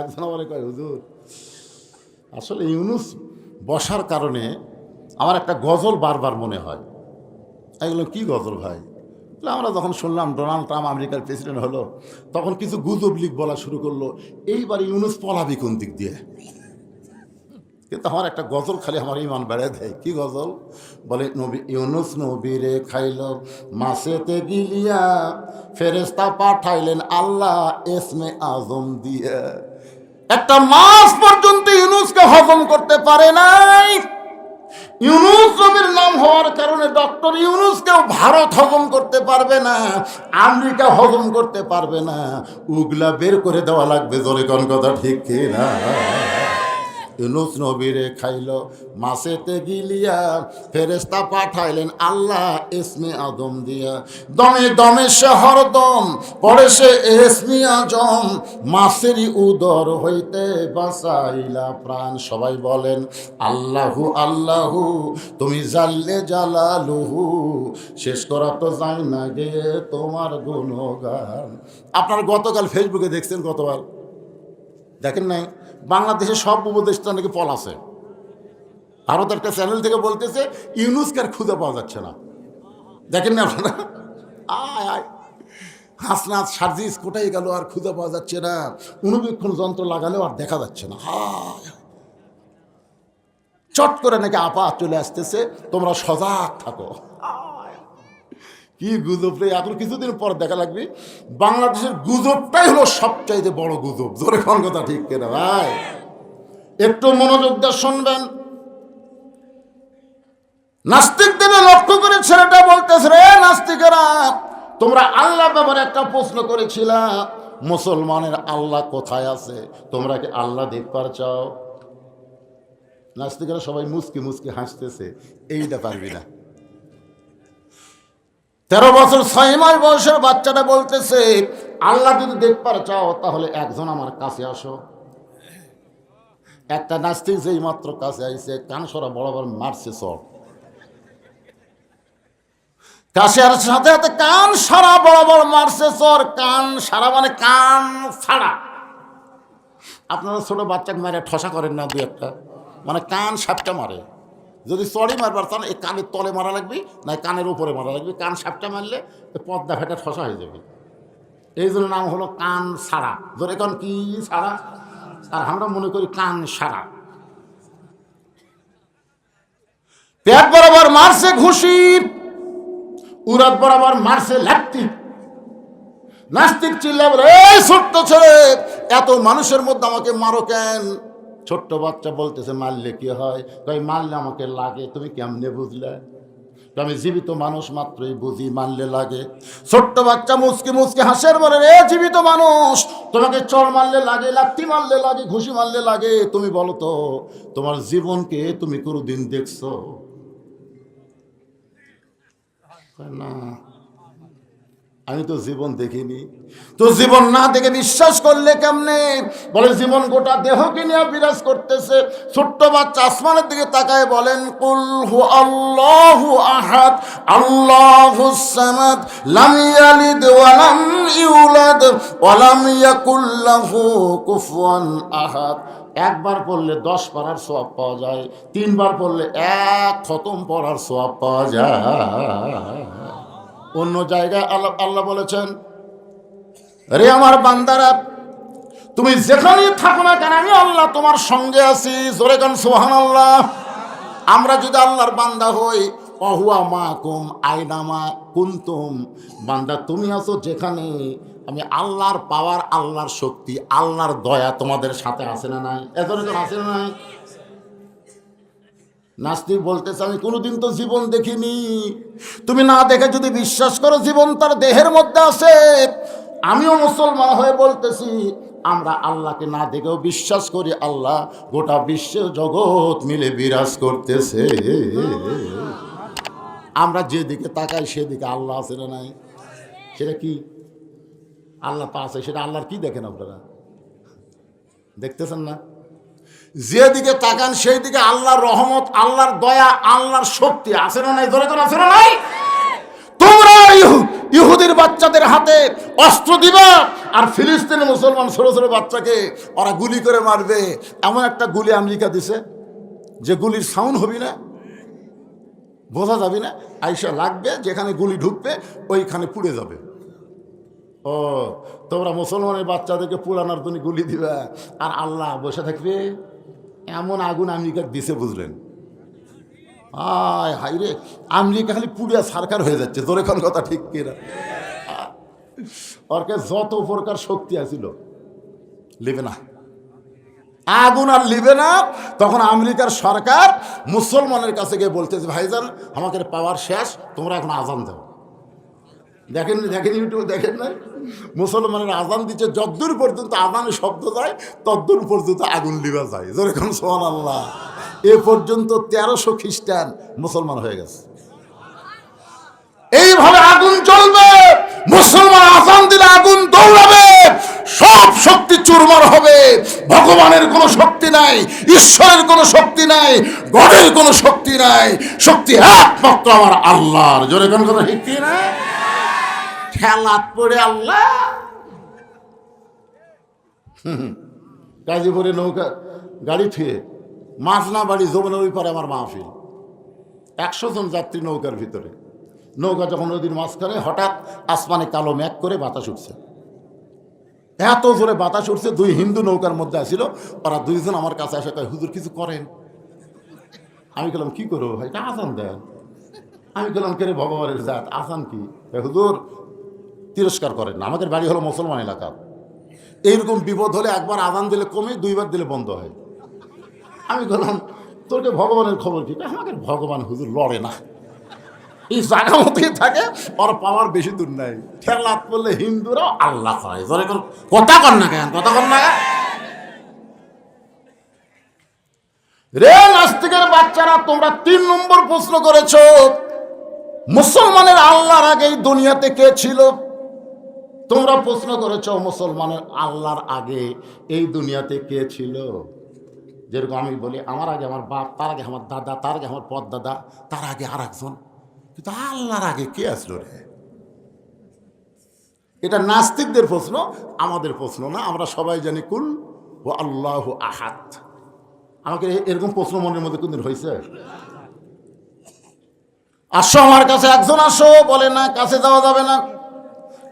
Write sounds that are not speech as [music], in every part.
একজন আমার কয়, হুজুর, আসলে ইউনুস বসার কারণে আমার একটা গজল বারবার মনে হয়। এগুলো কি গজল ভাই? আমরা যখন শুনলাম ডোনাল্ড ট্রাম্প আমেরিকার প্রেসিডেন্ট হলো, তখন কিছু গুজব লিগ বলা শুরু করল, এইবার ইউনুস পলাবি কোন দিক দিয়ে? কিন্তু আমার একটা গজল খালি আমার ইমান বেড়ে দেয়। কি গজল? বলে, নবী, ইউনুস নবীরে খাইল, মাসেতে গিলিয়া ফেরেস্তা পাঠাইলেন আল্লাহ, এসমে আজম দিয়ে। একটা মাস পর্যন্ত ইউনুসকে হজম করতে পারে নাই। ইউনুস নবীর নাম হওয়ার কারণে ডক্টর ইউনুসকেও ভারত হজম করতে পারবে না, আমেরিকা হজম করতে পারবে না। উগলা বের করে দেওয়া লাগবে জলে কোন কথা ঠিক কি না ইউনুস নবীরে খাইল মাসেতে গিলিয়া ফেরেস্তা পাঠাইলেন, আল্লাহ ইসমে আদম দিয়া। দমে দমে সে হরদম, পরে সে এসমি আজম মাসেরই উদর হইতে বাসাইলা প্রাণ। সবাই বলেন, আল্লাহু আল্লাহু, তুমি জানলে জালালুহু, শেষ করা তো যাই না গে তোমার গুণগান। আপনার গতকাল ফেসবুকে দেখছেন কতবার? দেখেন নাই? বাংলাদেশের সব উপদেষ্টা নাকি পল আছে। ভারত একটা চ্যানেল থেকে বলতেছে ইউনুসকার খুঁজে পাওয়া যাচ্ছে না। দেখেন না আপনারা? আয় আয়। হাসনাথ সার্জিস কোথায় গেল আর খুঁজে পাওয়া যাচ্ছে না। অনুবীক্ষণ যন্ত্র লাগালেও আর দেখা যাচ্ছে না। হায় চট করে নাকি আপা চলে আসতেছে, তোমরা সজাগ থাকো। কি গুজব রে? এখন কিছুদিন পর দেখা লাগবে। বাংলাদেশের গুজবটাই হলো সবচাইতে বড় গুজব। জোরে কোন কথা ঠিক কেনা, ভাই? একটু মনোযোগ দিয়ে শুনবেন। নাস্তিকদের লক্ষ্য করে ছেলেটা বলতেছে, রে নাস্তিকেরা, তোমরা আল্লাহ ব্যাপারে একটা প্রশ্ন করেছিলা, মুসলমানের আল্লাহ কোথায় আছে? তোমরা কি আল্লাহ দেখবার চাও নাস্তিকেরা সবাই মুসকি মুসকি হাসতেছে, এইটা পারবি না। তেরো বছর ছয় মাস বয়সের বাচ্চাটা বলতেছে, আল্লাহ যদি দেখবার চাও, তাহলে একজন আমার কাছে আসো। একটা নাস্তিক যেই মাত্র কাছে আইছে কান সরা বরাবর মারছে সব। কাশিয়ার সাথে সাথে কান সারা বরাবর মারছে চর কান সারা মানে কান ছাড়া আপনারা ছোট বাচ্চাকে মারে ঠসা করেন না দু একটা। মানে কান সাপটা মারে। যদি চড়ি মারবার চান এই কানের তলে মারা লাগবে, না কানের উপরে মারা লাগবে। কান সাপটা মারলে পদ্মা ফেটা ঠসা হয়ে যাবে। এই জন্য নাম হলো কান সারা। ধরে কান কি সারা? আর আমরা মনে করি কান সারা। পেট বরাবর মারছে ঘুষি উরাত বরাবর মারছে লাত্তি নাস্তিক চিল্লা বলে, এই ছোট্ট ছেলে, এত মানুষের মধ্যে আমাকে মারো কেন? ছোট্ট বাচ্চা বলতেছে, মারলে কি হয়? তাই মারলে আমাকে লাগে। তুমি কেমনে বুঝলে? আমি জীবিত মানুষ মাত্রই বুঝি মারলে লাগে। ছোট্ট বাচ্চা মুসকি মুসকি হাসের বলে রে জীবিত মানুষ, তোমাকে চর মারলে লাগে লাত্তি মারলে লাগে, ঘুষি মারলে লাগে। তুমি বলো তো, তোমার জীবনকে তুমি কোনোদিন দেখছ? না। আমি তো জীবন দেখিনি। তো জীবন না দেখে বিশ্বাস করলে কেমনে? বলে, জীবন গোটা দেহকে নিয়ে বিরাজ করতেছে। ছোট্ট বাচ্চা আসমানের দিকে তাকায় বলেন, কুল হু আল্লাহু আহাদ, আল্লাহু সামাদ, লাম ইউলাদ কুফুয়ান আহাদ। একবার পড়লে দশ পারার সোয়াব পাওয়া যায়, তিনবার পড়লে এক খতম পড়ার সোয়াব পাওয়া যায়। অন্য জায়গায় আল্লাহ আল্লাহ বলেছেন, রে আমার বান্দারা, তুমি যেখানেই থাকো না কেন, আমি আল্লাহ তোমার সঙ্গে আছি। জোরে গান সোহান আল্লাহ আমরা যদি আল্লাহর বান্দা হই, অহুয়া মা কুম আইনামা কুন্তুম। বান্দা, তুমি আছো যেখানে, আমি আল্লাহর পাওয়ার, আল্লাহর শক্তি, আল্লাহর দয়া তোমাদের সাথে আছে না নাই? এজন্য আছে না নাই? নাস্তিক বলতেছে, আমি কোনোদিন তো জীবন দেখিনি। তুমি না দেখে যদি বিশ্বাস করো, জীবন তার দেহের মধ্যে আছে। আমিও মুসলমান হয়ে বলতেছি, আমরা আল্লাহকে না দেখেও বিশ্বাস করি, আল্লাহ গোটা বিশ্ব জগৎ মিলে বিরাজ করতেছে। আমরা যেদিকে তাকাই, সেদিকে আল্লাহ আছে না নাই? সেটা কি? আল্লাহ তা আছে, সেটা আল্লাহর কি দেখেন আপনারা? দেখতেছেন না? যেদিকে তাকান সেই দিকে আল্লাহর রহমত, আল্লাহর দয়া, আল্লাহর শক্তি। আছে না নাই? ধরে তো আছে না নাই? তোমরা ইহু- ইহুদির বাচ্চাদের হাতে অস্ত্র দিবা আর ফিলিস্তিনের মুসলমান ছোট ছোট বাচ্চাকে ওরা গুলি করে মারবে। এমন একটা গুলি আমেরিকা দিছে, যে গুলির সাউন্ড হবি না, বোঝা যাবে না। আইসা লাগবে, যেখানে গুলি ঢুকবে, ওইখানে পুড়ে যাবে। ও, তোমরা মুসলমানের বাচ্চাদেরকে পুরানোর জন্য গুলি দিবা, আর আল্লাহ বসে থাকবে। এমন আগুন আমেরিকার দিছে বুঝলেন। আয় হাই রে, আমেরিকা খালি পুড়িয়া সারকার হয়ে যাচ্ছে, তোর এখন কথা ঠিক কিনা? ওরকে যত প্রকার শক্তি আছিল, লিবে না। আগুন আর লিবে না, তখন আমেরিকার সরকার মুসলমানের কাছে গিয়ে বলতেছে, ভাইজান আমাকে পাওয়ার শেষ, তোমরা এখন আজান দাও। দেখেন দেখেন ইউটিউবে দেখেন না মুসলমানের আজান দিচ্ছে, যদ্দূর পর্যন্ত আজানের শব্দ যায়, তদ্দূর পর্যন্ত আগুন লিবা যায়। যেরকম সোহান আল্লাহ এ পর্যন্ত তেরোশো খ্রিস্টান মুসলমান হয়ে গেছে। এইভাবে আগুন জ্বলবে, মুসলমান আসান দিলে আগুন দৌড়াবে, সব শক্তি চুরমার হবে। ভগবানের কোনো শক্তি নাই, ঈশ্বরের কোনো শক্তি নাই, গডের কোনো শক্তি নাই। শক্তি একমাত্র আমার আল্লাহর। জোরে কোন, কথা ঠিক না খেলাত পড়ে আল্লাহ। গাজীপুরে নৌকা, গাড়ি থুয়ে মাঝনা বাড়ি যমুনা ওই পারে আমার মাহফিল। একশো জন যাত্রী নৌকার ভিতরে। নৌকা যখন নদীর মাঝখানে হঠাৎ আসমানে কালো ম্যাক করে বাতাস উঠছে। এত জোরে বাতাস উঠছে, দুই হিন্দু নৌকার মধ্যে আসিল। ওরা দুইজন আমার কাছে আসে তাই হুজুর, কিছু করেন? আমি বললাম কি করব ভাই? আসান দেন। আমি বললাম কে রে ভগবানের জাত? আসান কি? হুজুর তিরস্কার করেন না। আমাদের বাড়ি হলো মুসলমান এলাকা। এইরকম বিপদ হলে একবার আদান দিলে কমে, দুইবার দিলে বন্ধ হয়। আমি বললাম, তোরকে ভগবানের খবর কি? আমাকে ভগবান হুজুর লড়ে না। এই জায়গা মতোই থাকে, ওর পাওয়ার বেশি দূর নাই। খেলাত করলে হিন্দুরাও আল্লাহ হয় কথা কর না কেন? কথা কর না? রে নাস্তিকের বাচ্চারা, তোমরা তিন নম্বর প্রশ্ন করেছ। মুসলমানের আল্লাহর আগে দুনিয়াতে কে ছিল? তোমরা প্রশ্ন করেছ মুসলমানের আল্লাহর আগে এই দুনিয়াতে কে ছিল? যেরকম আমি বলি, আমার আগে আমার বাপ, তার আগে আমার দাদা, তার আগে আমার পদ দাদা তার আগে আর একজন কিন্তু আল্লাহর আগে কে আসলো রে? এটা নাস্তিকদের প্রশ্ন, আমাদের প্রশ্ন না। আমরা সবাই জানি, কুল ও আল্লাহ আহাত আমাকে এরকম প্রশ্ন মনের মধ্যে কোনদিন হয়েছে আসো আমার কাছে, একজন আসো, বলে না, কাছে যাওয়া যাবে না।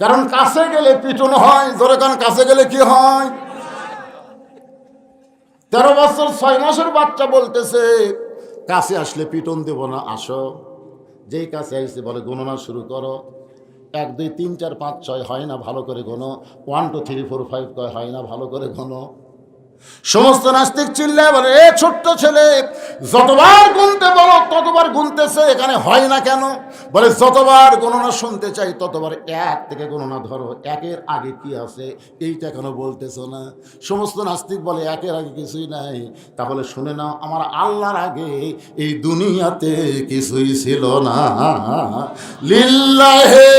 কারণ কাছে গেলে পিটন হয়, ধরে কারণ কাছে গেলে কি হয়? তেরো বছর ছয় মাসের বাচ্চা বলতেছে, কাছে আসলে পিটন দেব না, আসো। যেই কাছে আসছে বলে গণনা শুরু করো। এক, দুই, তিন, চার, পাঁচ, ছয়, হয় না ভালো করে গোনো one two three four five কয়, হয় না ভালো করে গোনো সমস্ত নাস্তিক চিল্লায় বলে, এ ছোট্ট ছেলে, যতবার গুনতে বলো, ততবার গুনতেছে, এখানে হয় না কেন? বলে, যতবার গণনা শুনতে চাই, ততবার এক থেকে গণনা ধরো, একের আগে কি আছে, এইটা কেন বলতেছো না? সমস্ত নাস্তিক বলে, একের আগে কিছুই নাই। তাহলে শুনে নাও, আমার আল্লাহর আগে এই দুনিয়াতে কিছুই ছিল না। লিল্লাহে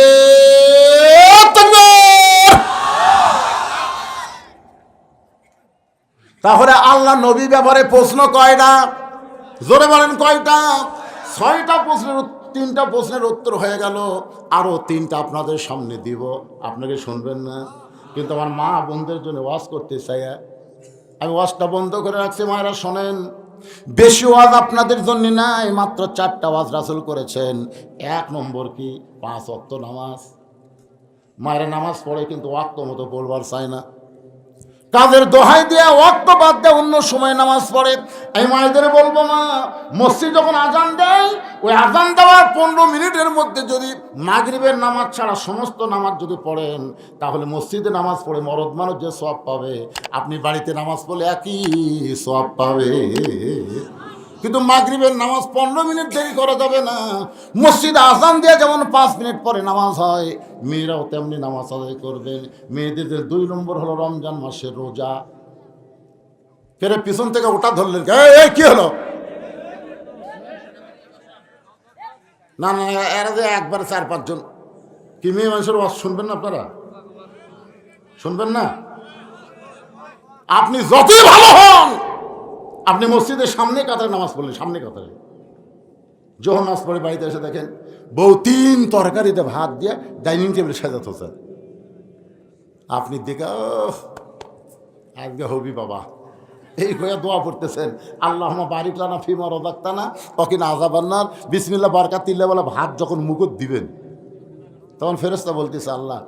তাহলে আল্লাহ নবী ব্যাপারে প্রশ্ন কয়টা? জোরে বলেন কয়টা? ছয়টা প্রশ্নের তিনটা প্রশ্নের উত্তর হয়ে গেল আরও তিনটা আপনাদের সামনে দিব। আপনাকে শুনবেন না, কিন্তু আমার মা বোনদের জন্য ওয়াজ করতে চাই আমি ওয়াজটা বন্ধ করে রাখছি, মায়েরা শোনেন। বেশি ওয়াজ আপনাদের জন্য নাই, মাত্র চারটা ওয়াজ রাসুল করেছেন। এক নম্বর কি? পাঁচ অক্ত নামাজ। মায়েরা নামাজ পড়ে, কিন্তু ওয়াক্ত মতো পড়বার চায় না। কাদের দোহাই দেয়া, ওয়াক্ত বাদ দেয় অন্য সময় নামাজ পড়ে। এই মায়েদের বলব মা, মসজিদ যখন আজান দেয়, ওই আজান দেওয়ার পনেরো মিনিটের মধ্যে যদি মাগরিবের নামাজ ছাড়া সমস্ত নামাজ যদি পড়েন, তাহলে মসজিদে নামাজ পড়ে মরদ মানুষ যে সব পাবে। আপনি বাড়িতে নামাজ পড়লে একই সব পাবে। কিন্তু মাগরিবের নামাজ পনেরো মিনিট দেরি করা যাবে না। মসজিদে আজান দিয়ে যেমন পাঁচ মিনিট পরে নামাজ হয়, মেয়েরাও তেমনি নামাজ আদায় করবে। মেয়েদের দুই নম্বর হলো রমজান মাসের রোজা। ফেরে পিছন থেকে ওটা ধরলেন কি হলো? না না, এরা যে একবার চার পাঁচজন। কি মেয়ে মানুষের ওয়াজ শুনবেন না আপনারা? শুনবেন না? আপনি যতই ভালো হন আপনি মসজিদের সামনে কাতারে নামাজ পড়লেন সামনে কাতারে। যখন নাচ পড়ে বাড়িতে এসে দেখেন বউ তিন তরকারিতে ভাত দিয়ে ডাইনিং টেবিলে সাজাত হচ্ছে আপনি দেখে "ওহ, আজকে হবি বাবা। এই হয়ে দোয়া পড়তেছেন আল্লাহ বারিক লানা ফিমা রদাক্তানা অকিন আজাবান্নার বিসমিল্লা বারকাত তিল্লা বলে ভাত যখন মুকুট দিবেন তখন ফেরেস্তা বলতেছে আল্লাহ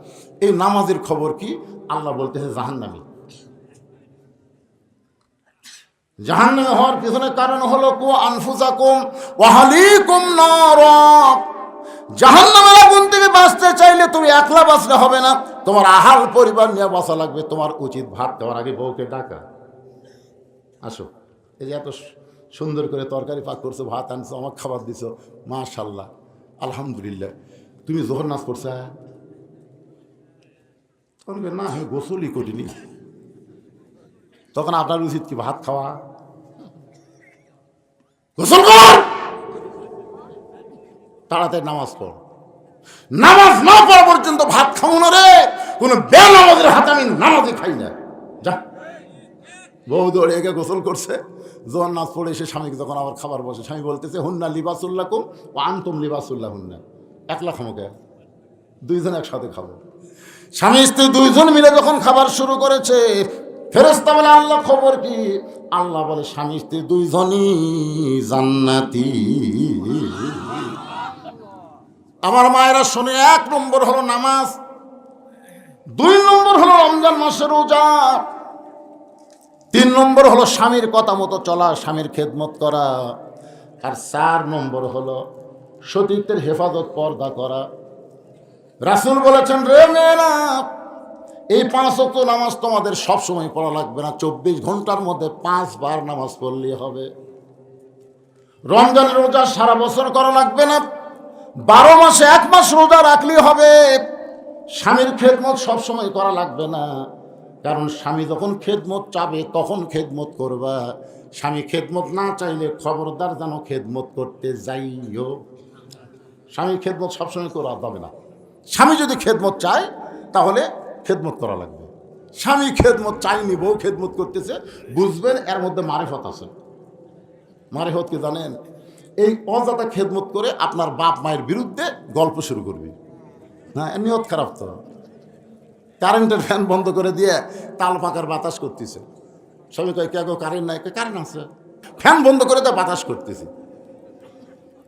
এই নামাজের খবর কি? আল্লাহ বলতেছে জাহান্নামি। জাহান্নামে হওয়ার পিছনে কারণ হলো কু আনফুসাকুম ওয়াহালিকুম নার। জাহান্নামের আগুন থেকে বাঁচতে চাইলে তুমি একলা বাঁচলে হবে না। তোমার আহাল পরিবার নিয়ে বাঁচা লাগবে, তোমার উচিত ভাত দেওয়ার আগে বউকে ডাকা। আসো। এই যে এত সুন্দর করে তরকারি পাক করছ, ভাত আনছো আমার খাবার দিছো। মাশাল্লাহ আলহামদুলিল্লাহ। তুমি জোহর নাচ করছ হ্যাঁ? তখন না, আমি গোসলই করিনি। তখন আপনার উচিত কি, ভাত খাওয়া? গোসল কর। তাড়াতাড়ি নামাজ পড়। নামাজ না পড়া পর্যন্ত ভাত খাও না রে। কোনো বেনামাজের হাতে আমি নামাজই খাই না। যা। বউ দৌড়ে একে গোসল করছে। জোয়ান নাচ পড়ে এসে স্বামীকে যখন আবার খাবার বসে। স্বামী বলতেছে, হুন্না লিবাসুল্লাহ কুম ও আনতুম লিবাসুল্লাহ হুন্না একলা খামোকে দুইজন একসাথে খাব। স্বামী স্ত্রী দুইজন মিলে যখন খাবার শুরু করেছে ফেরেস্তা বলে আল্লাহ খবর কি? আল্লাহ বলে, স্বামী, স্ত্রী দুইজনই জান্নাতি। আমার মায়েরা শোনে, এক নম্বর হলো নামাজ, দুই নম্বর হলো রমজান মাসের রোজা, তিন নম্বর হলো স্বামীর কথা মতো চলা, স্বামীর খেদমত করা, আর চার নম্বর হলো সতীত্বের হেফাজত পর্দা করা। রাসুল বলেছেন, রে মেয়েরা এই পাঁচ অক্ট নামাজ তোমাদের সব সময় পড়া লাগবে না। চব্বিশ ঘণ্টার মধ্যে পাঁচবার নামাজ পড়লেই হবে। রমজানের রোজা সারা বছর করা লাগবে না। বারো মাসে এক মাস রোজা রাখলেই হবে। স্বামীর খেদমত সবসময় করা লাগবে না। কারণ স্বামী যখন খেদমত চাবে, তখন খেদমত করবা। স্বামী খেদমত না চাইলে খবরদার যেন খেদমত করতে যাইও। স্বামী খেদমত সবসময় করা যাবে না। স্বামী যদি খেদমত চায়, তাহলে খেদমত করা লাগবে। স্বামী খেদমত চাইনি, বউ খেদমত করতেছে, বুঝবেন এর মধ্যে মারেফত আছে। মারেফত কি জানেন? এই অজাতা খেদমত করে আপনার বাপ মায়ের বিরুদ্ধে গল্প শুরু করবি। এর নিয়ত খারাপ তো। কারেন্টের ফ্যান বন্ধ করে দিয়ে তাল পাকার বাতাস করতেছে। সবাই কয়, কে গো, কারেন্ট নাই? কারেন্ট আছে। ফ্যান বন্ধ করে দিয়ে বাতাস করতেছে।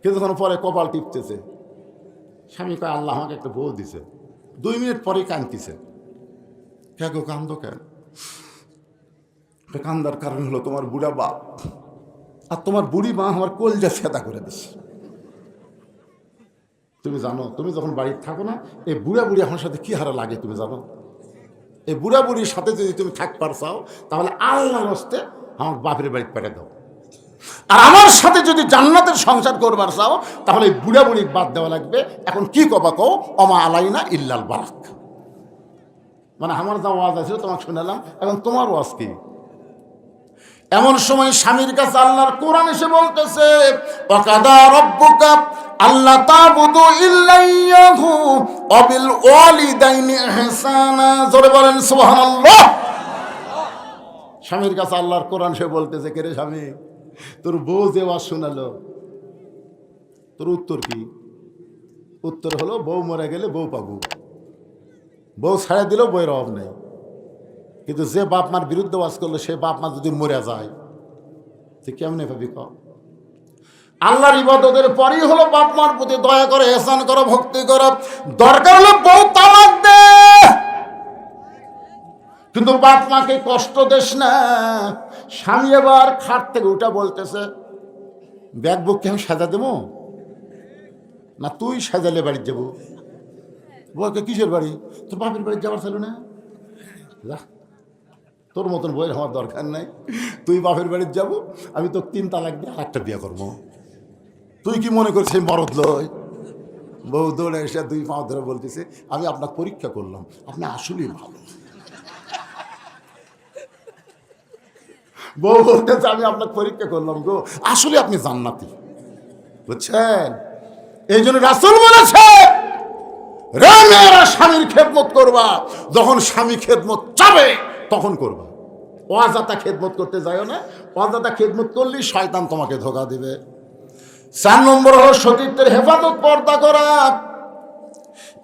কিছুক্ষণ পরে কপাল টিপতেছে। স্বামী কয়, আল্লাহ আমাকে একটা বউ দিছে। দুই মিনিট পরেই কাঁদতেছে। কে গো কান্দ কেন কান্দার কারণ হলো তোমার বুড়া বাপ। আর তোমার বুড়ি মা আমার কলজা সেদা করে দিছে। তুমি জানো, তুমি যখন বাড়িতে থাকো না, এই বুড়া বুড়ি আমার সাথে কি হারা লাগে তুমি জানো? এই বুড়া বুড়ির সাথে যদি তুমি থাকবার চাও, তাহলে আল্লাহর হস্তে আমার বাপের বাড়ি পেটে দাও। আর আমার সাথে যদি জান্নাতের সংসার করবার চাও, তাহলে এই বুড়া বুড়ি বাদ দেওয়া লাগবে। এখন কি কবা কও? অমা আলাইনা ইল্লাল বারাক। মানে আমার যা ওয়াজ আছে তোমাকে শোনালাম। এখন তোমার ওয়াজ কি? এমন সময় স্বামীর কাছে আল্লাহর কোরআন এসে বলতেছে আল্লাহ তাবুদু ইল্লাইয়াহু অবিল ওয়ালিদাইনি ইহসানা। জোরে বলেন, সুবহানাল্লাহ। স্বামীর কাছে আল্লাহর কোরআন সে বলতেছে, কে রে স্বামী? তোর বউ যে ওয়াজ শোনালো, তোর উত্তর কি? উত্তর হলো, বউ মরে গেলে বউ পাবো। বউ ছাড়া দিলেও বইয়ের অভাব নেই। কিন্তু যে বাপ মার বিরুদ্ধে ওয়াজ করল সে বাপ মা যদি মরে যায় সে কেমন ভাবি ক আল্লাহর ইবাদতের পরই হলো বাপ মার প্রতি দয়া করে এহসান করো, ভক্তি করো। দরকার হলো বউ তালাক দে। কিন্তু বাপ মাকে কষ্ট দেস না। স্বামী এবার খাট থেকে উঠা বলতেছে, ব্যাগ বুককে আমি সাজা দেবো? না তুই সাজালে বাড়ি যাব? বউকে কিসের বাড়ি? তোর বাপের বাড়ি যাওয়ার ছিল না? তোর মতন বইয়ের আমার দরকার নাই। তুই বাপের বাড়িতে যাব, আমি তো তিন তালাক দিয়ে আরেকটা বিয়ে করব। তুই কি মনে করছিস মরদ লয় বউ দৌড়ে এসে দুই পাঁচ ধরে বলতেছে, আমি আপনার পরীক্ষা করলাম, আপনি আসলেই ভালো। বউ বলতেছে, আমি আপনার পরীক্ষা করলাম গো, আসলে আপনি জান্নাতি। বুঝছেন? এই জন্য রাসুল বলেছে রে মেয়েরা স্বামীর খেদমত করবা। যখন স্বামী খেদমত চাবে, তখন করবা। অজাতা খেদমত করতে যাও না। অজাতা খেদমত করলেই শয়তান তোমাকে ধোকা দিবে। চার নম্বর হলো সতীর্থের হেফাজত পর্দা করা।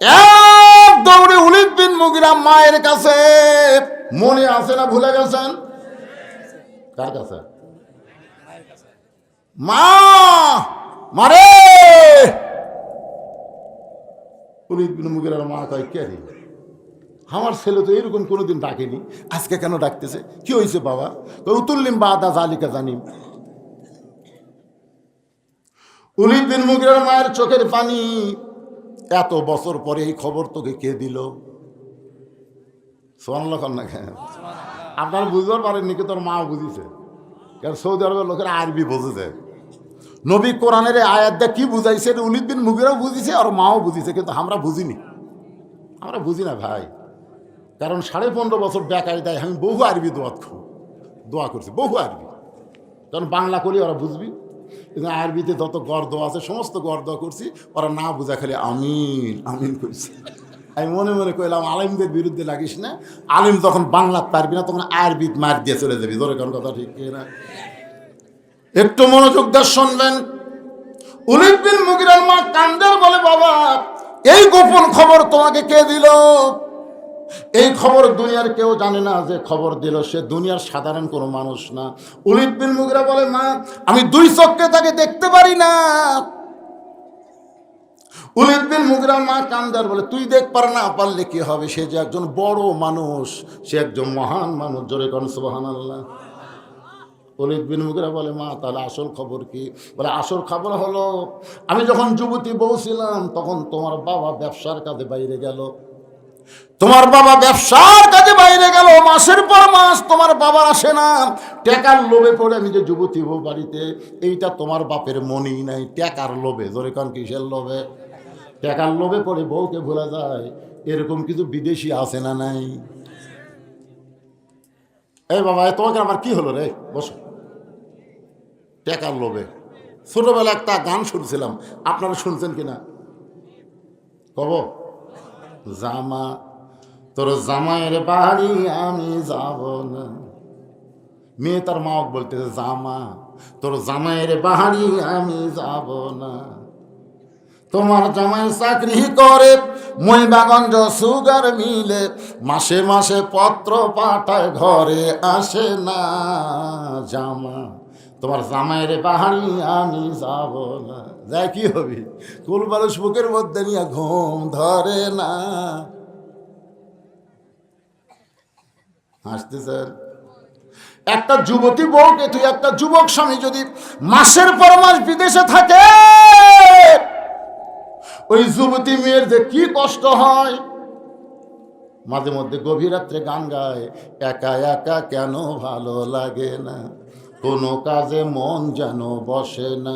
এক দৌড়ে উলিদ বিন মুগিরা মায়ের কাছে। মনে আছে না ভুলে গেছেন? কার কাছে? মা! মারে উলিদ বিন মুগিরার মা কয় কে রে আমার ছেলে তো এরকম কোনোদিন ডাকেনি। আজকে কেন ডাকতেছে? কি হয়েছে বাবা? কই উতুল্লিম বা আদা জালিকা জানিম। উলিদ বিন মুগিরার মায়ের চোখের পানি। এত বছর পরে এই খবর তোকে কে দিল? সোয়ান কর না কেন? আপনার বুঝতে পারেননি কি তোর মা বুঝিছে? কারণ সৌদি আরবের লোকেরা আরবি বুঝেছে। নবী কোরআনের আয়াতটা কি বুঝাইছে? উলিদ বিন মুগিরাও বুঝিছে আর মাও বুঝিছে, কিন্তু আমরা বুঝিনি। আমরা বুঝি না ভাই। কারণ সাড়ে পনেরো বছর বেকারি দেয় আমি বহু আরবি দোয়া খুব দোয়া করছি, বহু আরবি। কারণ বাংলা করি, ওরা বুঝবি। কিন্তু আরবিতে যত গর্দ আছে, সমস্ত গর্দ করছি, ওরা না বুঝা খালি আমিন আমিন করছি আমি মনে মনে কইলাম, আলিমদের বিরুদ্ধে লাগিস না। আলিম যখন বাংলা পারবি না, তখন আরবিত মার দিয়ে চলে যাবি। ধরে কোন কথা ঠিক না একটু মনোযোগ দিয়ে শুনবেন। উলিদ বিন মুগিরাল মা কান্দার বলে, বাবা, এই গোপন খবর তোমাকে কে দিল? এই খবর দুনিয়ার কেউ জানে না, যে খবর দিল। সে দুনিয়ার সাধারণ কোনো মানুষ না। উলিদ বিন মুগিরা বলে, মা, আমি দুই চক্ষে তাকে দেখতে পারি না। উলিদ বিন মুগিরা মা কান্দার বলে, তুই দেখ পার না পারলে কি হবে? সে যে একজন বড় মানুষ, সে একজন মহান মানুষ। জোরে কন সুবাহান আল্লাহ অলিদ বিন মুগিরা বলে, মা, তাহলে আসল খবর কি? বলে, আসল খবর হলো, আমি যখন যুবতী বউ ছিলাম, তখন তোমার বাবা ব্যবসার কাজে বাইরে গেল। তোমার বাবা ব্যবসার কাজে বাইরে গেল, মাসের পর মাস তোমার বাবা আসে না। টাকার লোভে পড়ে আমি যে যুবতী বউ বাড়িতে, এইটা তোমার বাপের মনেই নাই। টাকার লোভে, ধরে কারণ কিসের লোভে? টাকার লোভে পড়ে বউকে ভোলা যায়, এরকম কিছু বিদেশি আছে না নাই? এই বাবা তোমাকে আমার কি হলো রে? বসো। টেকার লোভে। ছোটবেলা একটা গান শুনছিলাম। আপনারা শুনছেন কিনা? কব? জামা, তোর জামাইয়ের বাড়ি আমি যাব না। মেয়ে তার মাওক বলতেছে, জামা, তোর জামাইয়ের বাড়ি আমি যাব না। তোমার জামাই চাকরি করে মহিমাগঞ্জ সুগার মিলে, মাসে মাসে পত্র পাঠায়, ঘরে আসে না জামা। তোমার জামাইয়ের বাহারি আমি যাব না। যাই কি হবে? কুল বালুস বুকের মধ্যে নিয়ে ঘুম ধরে না। হাসতে স্যার একটা যুবতী বউকে তুই একটা যুবক স্বামী যদি মাসের পর মাস বিদেশে থাকে, ওই যুবতী মেয়ের যে কি কষ্ট হয়? মাঝে মধ্যে গভীর রাত্রে গান গায়, একা একা কেন ভালো লাগে না? কোনো কাজে মন যেন বসে না।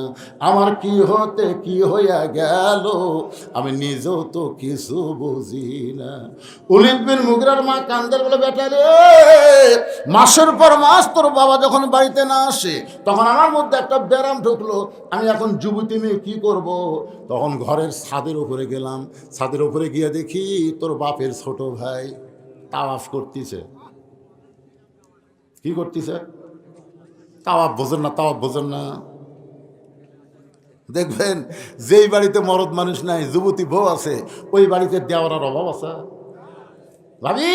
আমার কি হতে কি হইয়া গেল? আমি নিজেও তো কিছু বুঝি না। উলিদ বিন মুগরার মা কান্দের বলে, বেটা রে, মাসের পর মাস তোর বাবা যখন বাড়িতে না আসে, তখন আমার মধ্যে একটা ব্যারাম ঢুকলো। আমি এখন যুবতী মেয়ে, কী করব? তখন ঘরের ছাদের উপরে গেলাম। ছাদের উপরে গিয়ে দেখি তোর বাপের ছোট ভাই তাওয়াফ করতেছে। কি করতেছে? তাওয়াব বোঝেন না তাওয়া বোঝেন না। দেখবেন, যেই বাড়িতে মরদ মানুষ নাই, যুবতী বউ আছে, ওই বাড়িতে দেওয়ার অভাব আছে। ভাবি,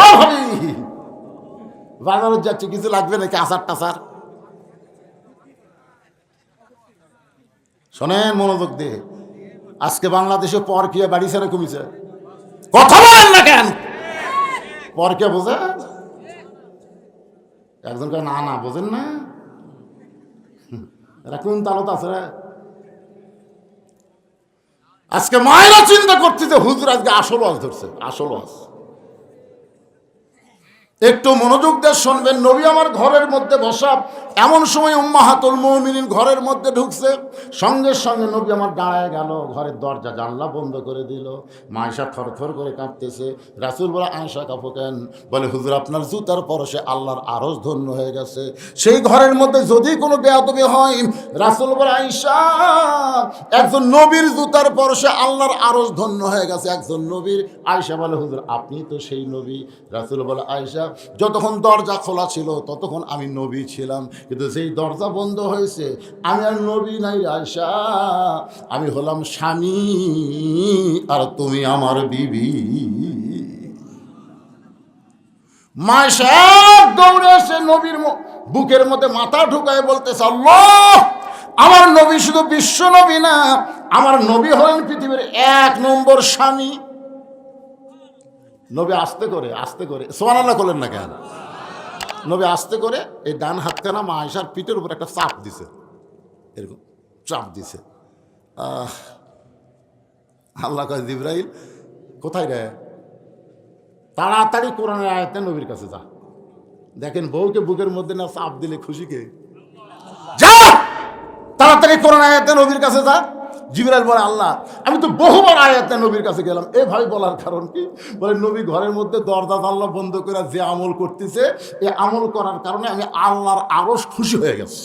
ও ভাবি, বাজারে যাচ্ছে, কিছু লাগবে নাকি আচার টাচার? শোনেন মনোযোগ দিয়ে, আজকে বাংলাদেশে পর কে বাড়ি ছেড়ে কমিছে কথা বলেন না কেন? পর কে বোঝে একজন কয়, না না, বোঝেন না। [laughs] এরা কোন তালত আছে আজকে মায়েরা চিন্তা করছে যে হুজুর আজকে আসল ওয়াজ ধরছে, আসল ওয়াজ। একটু মনোযোগ দিয়ে শুনবেন, নবী আমার ঘরের মধ্যে বসা, এমন সময় উম্মাহাতুল মৌমিনিন ঘরের মধ্যে ঢুকছে। সঙ্গে সঙ্গে নবী আমার দাঁড়ায় গেল, ঘরের দরজা জানলা বন্ধ করে দিল। মায়েশা থরথর করে কাঁপতেছে রাসুল বলে আয়সা কাপু কেন বলে, হুজুর, আপনার জুতার পরশে আল্লাহর আরস ধন্য হয়ে গেছে। সেই ঘরের মধ্যে যদি কোনো বেয়াদবি হয়, রাসুল বলে আয়সা একজন নবীর জুতার পরশে আল্লাহর আরস ধন্য হয়ে গেছে। একজন নবীর আয়সা বলে, হুজুর, আপনি তো সেই নবী। রাসুল বলে আয়সা যতক্ষণ দরজা খোলা ছিল, ততক্ষণ আমি নবী ছিলাম। কিন্তু যেই দরজা বন্ধ হয়েছে, আমি আর নবী নাই আয়সা আমি হলাম স্বামী, আর তুমি আমার বিবি। দৌড়ে এসে নবীর বুকের মধ্যে মাথা ঢুকায় বলতেছে আমার নবী শুধু বিশ্ব নবী না, আমার নবী হলেন পৃথিবীর এক নম্বর স্বামী। নবী আস্তে করে আস্তে করে সোয়ানাল্লাহ করলেন না কেন? নবী আস্তে করে এই ডান হাতখানা মা আয়সার পিঠের উপর একটা চাপ দিছে। এরকম চাপ দিছে। আল্লাহ কাজ জিব্রাইল, কোথায় রে? তাড়াতাড়ি কোরআনের আয়াতে নবীর কাছে যা। দেখেন বউকে বুকের মধ্যে না চাপ দিলে খুশিকে যা! তাড়াতাড়ি কোরআন আয়াতে নবীর কাছে যা। জিবরাইল বলে, আল্লাহ, আমি তো বহুবার আয়াতে নবীর কাছে গেলাম। এ ভাই বলার কারণ কি? বলে, নবী ঘরের মধ্যে দরজা জানলা বন্ধ করে যে আমল করতেছে, এ আমল করার কারণে আমি আল্লাহর আরও খুশি হয়ে গেছি।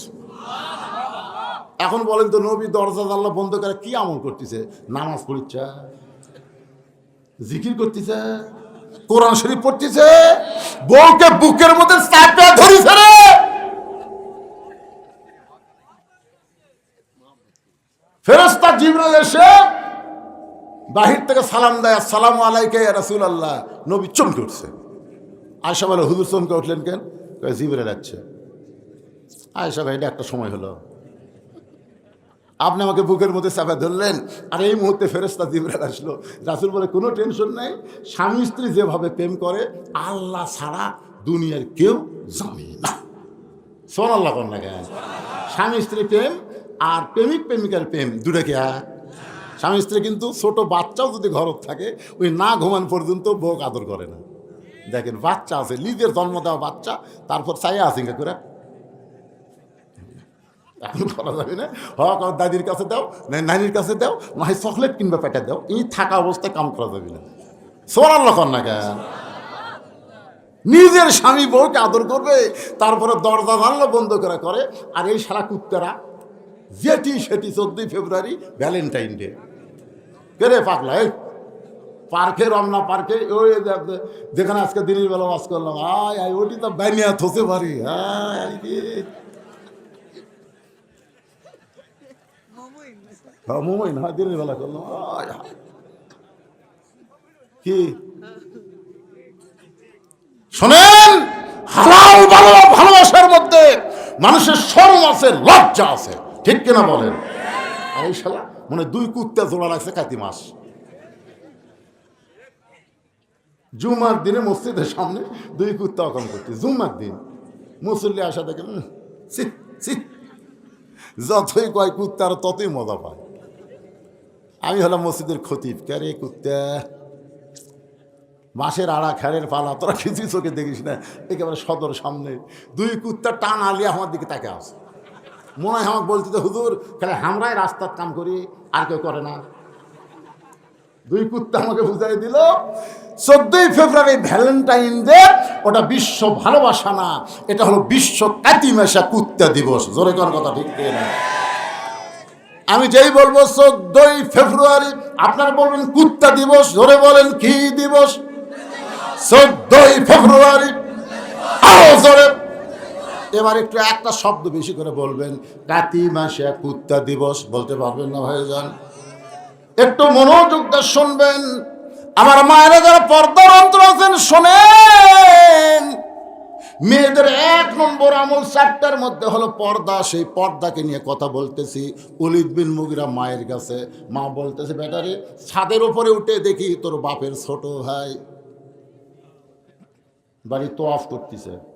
এখন বলেন তো, নবী দরজা জানলা বন্ধ করে কি আমল করতেছে? নামাজ পড়িচ্ছে, জিকির করতেছে, কোরআন শরীফ পড়তেছে, বউকে বুকের মধ্যে চাপে ধরিছে রে। ফেরস্তা জিবরাল এসে বাহির থেকে সালাম দেয় সালাম আলাইকে রাসুল আল্লাহ নবী চমকে উঠছে। আয়সা বলে, হুজুর চমকে উঠলেন কেন? জিবরাল যাচ্ছে আয়সা ভাই, এটা একটা সময় হলো। আপনি আমাকে বুকের মধ্যে চাপা ধরলেন আর এই মুহূর্তে ফেরস্তা জিবরাল আসলো। রাসুল বলে, কোনো টেনশন নাই। স্বামী স্ত্রী যেভাবে প্রেম করে, আল্লাহ ছাড়া দুনিয়ার কেউ জানে না। কর না কেন? স্বামী স্ত্রী প্রেম আর প্রেমিক প্রেমিকার প্রেম দুটা কি স্বামী স্ত্রী কিন্তু ছোট বাচ্চাও যদি ঘরত থাকে, ওই না ঘুমান পর্যন্ত বউ আদর করে না। দেখেন, বাচ্চা আছে, নিজের জন্ম দেওয়া বাচ্চা, তারপর চাইয়া আছে করে। এখন করা যাবে না, হক দাদির কাছে দাও নানির কাছে দাও না চকলেট কিনবে পেটে দাও, এই থাকা অবস্থায় কাম করা যাবে না। সোনার লক্ষণ না কেন? নিজের স্বামী বউকে আদর করবে, তারপরে দরজা জানলা বন্ধ করে করে, আর এই সারা কুত্তারা যেটি সেটি চোদ্দই ফেব্রুয়ারি ভ্যালেন্টাইন ডে। কেরে পাকলা এই পার্কে রমনা পার্কে, ওই যেখানে আজকে দিনের বেলা বাস করলাম, আয় আয়, ওটি তো ব্যানিয়া থসে পারি হ্যাঁ দিনের বেলা করলাম। কি? শোনেন, হালাল ভালো ভালোবাসার মধ্যে মানুষের শরম আছে, লজ্জা আছে। ঠিক কিনা বলেন? এই শালা মানে দুই কুত্তা জোড়া লাগছে কাতি মাস জুমার দিনে মসজিদের সামনে দুই কুত্তা অকম করতে জুমার দিন, মুসল্লি আসা দেখে। যতই কয় কুত্তার ততই মজা পায়। আমি হলাম মসজিদের খতিব। ক্যারে কুত্তা? মাসের আড়া, খেরের পালা, তোরা কিছুই চোখে দেখিস না। একেবারে সদর সামনে। দুই কুত্তা টান আলিয়া আমার দিকে তাকে আস মনে হয় আমাকে বলতে হুজুর খালি আমরাই রাস্তার কাম করি, আর কেউ করে না? দুই কুত্তা আমাকে বুঝাই দিল, চোদ্দই ফেব্রুয়ারি ভ্যালেন্টাইন ডে, ওটা বিশ্ব ভালোবাসা না, এটা হলো বিশ্ব কাতিমেশা কুত্তা দিবস। জোরে কোন কথা ঠিক না? আমি যেই বলব, চোদ্দই ফেব্রুয়ারি আপনারা বলবেন কুত্তা দিবস ধরে বলেন কি দিবস? চোদ্দই ফেব্রুয়ারি, আরও জোরে। এবার একটু একটা শব্দ বেশি করে বলবেন। কাতি মাসে কুত্তা দিবস, বলতে পারবেন না ভাইজান? একটু মনোযোগ দিয়ে শুনবেন। আমার মায়েরা যারা পর্দার অন্তর আছেন, শোনেন। মেয়েদের এক নম্বর আমল চারটার মধ্যে হলো পর্দা। সেই পর্দাকে নিয়ে কথা বলতেছি। উলিদ বিন মুগিরা মায়ের কাছে। মা বলতেছে বেটারে ছাদের উপরে উঠে দেখি তোর বাপের ছোট ভাই। বাড়ি তো অফ করতেছে।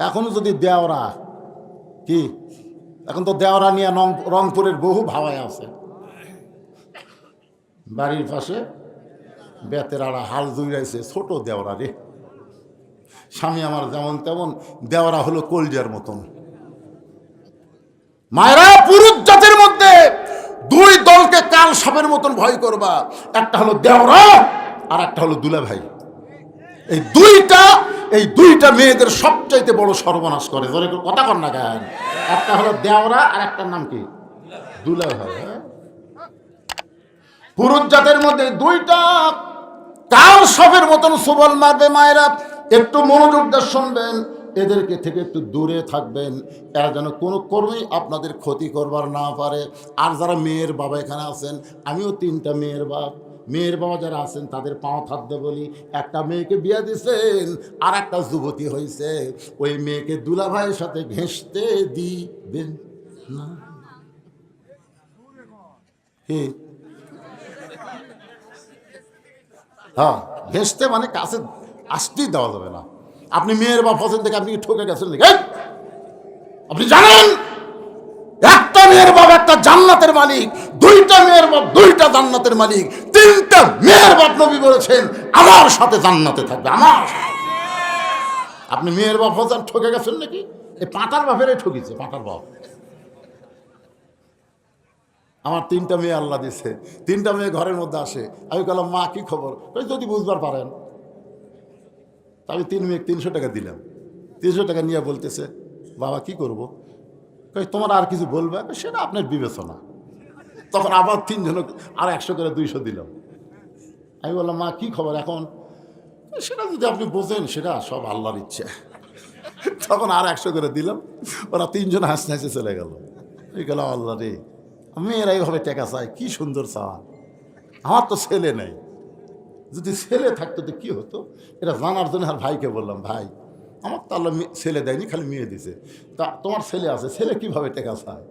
এখনও যদি দেওরা, কি? এখন তো দেওরা নিয়ে রংপুরের বহু ভাবায় আছে। বাড়ির পাশে বেতের আড়া হাল জুড়াইছে ছোট দেওরা রে। স্বামী আমার যেমন তেমন দেওয়ারা হলো কলজার মতন। মায়েরা, পুরুষ জাতির মধ্যে দুই দলকে কাল সাপের মতন ভয় করবা। একটা হলো দেওরা আর একটা হলো দুলা ভাই এই দুইটা এই দুইটা মেয়েদের সবচাইতে বড় সর্বনাশ করে। ধরে কথা কর না কেন? একটা হলো দেওরা আর একটার নাম কি? হ্যাঁ? পুরুষ জাতের মধ্যে দুইটা কাল সবের মতন সুবল মারবে মায়েরা? একটু মনোযোগ দিয়ে শুনবেন, এদেরকে থেকে একটু দূরে থাকবেন। এরা যেন কোনো কর্মী আপনাদের ক্ষতি করবার না পারে। আর যারা মেয়ের বাবা এখানে আছেন, আমিও তিনটা মেয়ের বাপ। মেয়ের বাবা যারা আছেন, তাদের পাও থাকতে বলি, একটা মেয়েকে বিয়া দিছেন আর একটা যুবতী হয়েছে ওই মেয়েকে দুলা ভাইয়ের সাথে ঘেঁষতে দিবেন না। হ্যাঁ ঘেঁষতে মানে কাছে আসতেই দেওয়া যাবে না। আপনি মেয়ের বা ফসল থেকে আপনি ঠকে গেছেন! আপনি জানেন? একটা জান্নাতের মালিক, দুইটা মেয়ের বাপ, দুইটা জান্নাতের মালিক, তিনটা মেয়ের বাপ নবী বলেছেন, আমার সাথে জান্নাতে থাকবে, আমার আপনি মেয়ের বাপ ফসল ঠকে গেছেন নাকি? এই পাঁটার বাপেরাই ঠকিছে, পাঁটার বাপ। আমার তিনটা মেয়ে আল্লাহ দিছে, তিনটা মেয়ে ঘরের মধ্যে আসে, আমি বললাম মা, কি খবর? যদি বুঝবার পারেন। আমি তিন মেয়ে তিনশো টাকা দিলাম। তিনশো টাকা নিয়ে বলতেছে, বাবা, কি করব? কই তোমার আর কিছু বলবে? সেটা আপনার বিবেচনা। তখন আবার তিনজন আর একশো করে দুইশো দিলাম আমি বললাম, মা, কি খবর এখন? সেটা যদি আপনি বোঝেন, সেটা সব আল্লাহর ইচ্ছে। তখন আর একশো করে দিলাম। ওরা তিনজন হাসতে হাসতে চলে গেল। এই গেল আল্লাহ রে, মেয়েরা এইভাবে টেকা চায়, কি সুন্দর চাওয়া। আমার তো ছেলে নেই। যদি ছেলে থাকতো তো কি হতো? এটা জানার জন্য আর ভাইকে বললাম, ভাই আমার তো আল্লাহ ছেলে দেয়নি, খালি মেয়ে দিছে। তা তোমার ছেলে আছে, ছেলে কীভাবে টেকা চায়?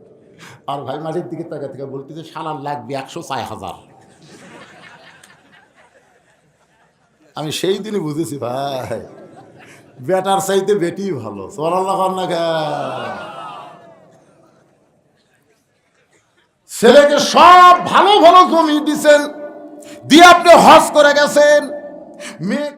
আর ভাই মাটির দিকে টাকা থেকে বলতেছে সালার লাগবে একশো চার হাজার। আমি সেই দিনই বুঝেছি, ভাই, বেটার চাইতে বেটি ভালো। সোয়াল্লাহ না ছেলেকে সব ভালো ভালো জমি দিছেন, দিয়ে আপনি হজ করে গেছেন। মেয়ে